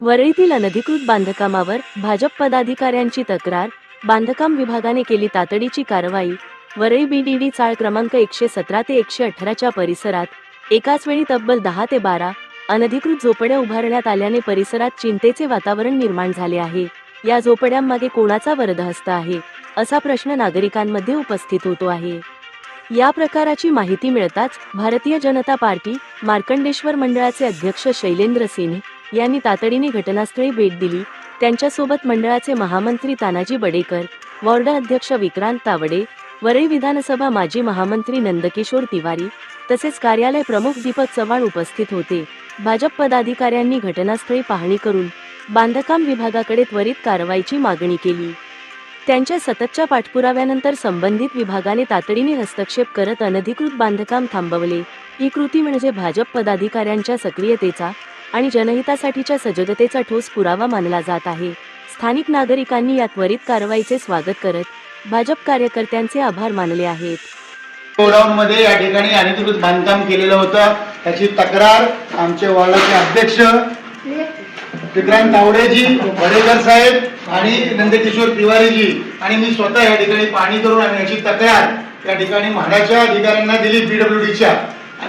वरळीतील अनधिकृत बांधकामावर भाजप पदाधिकाऱ्यांची तक्रार बांधकाम विभागाने केली तातडीची कारवाई वरळी बीडीडी चाळ क्रमांक एकशे सतरा ते एकशे अठराच्या परिसरात एकाच वेळी तब्बल दहा ते बारा अनधिकृत झोपड्या उभारण्यात आल्याने परिसरात चिंतेचे वातावरण निर्माण झाले आहे. या झोपड्यांमागे कोणाचा वरदहस्त आहे असा प्रश्न नागरिकांमध्ये उपस्थित होतो आहे. या प्रकाराची माहिती मिळताच भारतीय जनता पार्टी मार्कंडेश्वर मंडळाचे अध्यक्ष शैलेंद्र सिंह यांनी तातडीने घटनास्थळी भेट दिली. त्यांच्यासोबत मंडळाचे महामंत्री तानाजी बडेकर वॉर्ड अध्यक्ष विक्रांत तावडे वरळी विधानसभा माजी महामंत्री नंदकिशोर तिवारी तसेच कार्यालय प्रमुख दीपक चव्हाण उपस्थित होते. भाजप पदाधिकाऱ्यांनी घटनास्थळी पाहणी करून बांधकाम विभागाकडे त्वरित कारवाईची मागणी केली. त्यांच्या सततच्या पाठपुराव्यानंतर संबंधित विभागाने तातडीने हस्तक्षेप करत अनधिकृत बांधकाम थांबवले. ही कृती म्हणजे भाजप पदाधिकाऱ्यांच्या सक्रियतेचा आणि जनहितासाठीच्या सजगतेचा ठोस पुरावा मानला जात आहे. स्थानिक नागरिकांनी या त्वरित कारवाईचे स्वागत करत भाजप कार्यकर्त्यांचे आभार मानले आहेत. गोडाऊन मध्ये या ठिकाणी अनधिकृत बांधकाम केलेलं होतं. त्याची तक्रार आमचे वॉर्डाचे अध्यक्ष विक्रांत तावडेजी वडेकर साहेब आणि नंदकिशोर तिवारीजी आणि मी स्वतः या ठिकाणी पाणी करून आणि याची तक्रार या ठिकाणी म्हाडाच्या अधिकाऱ्यांना दिली पीडब्ल्यूडीच्या.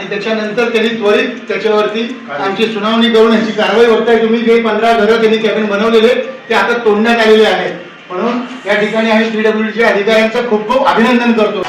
आणि त्याच्यानंतर त्यांनी त्वरित त्याच्यावरती आमची सुनावणी करून याची कारवाई आहे तुम्ही. जे पंधरा घरं त्यांनी कॅबिन बनवलेले ते आता तोडण्यात आलेले आहेत. म्हणून या ठिकाणी आम्ही पीडब्ल्यूडीच्या अधिकाऱ्यांचं खूप खूप अभिनंदन करतो.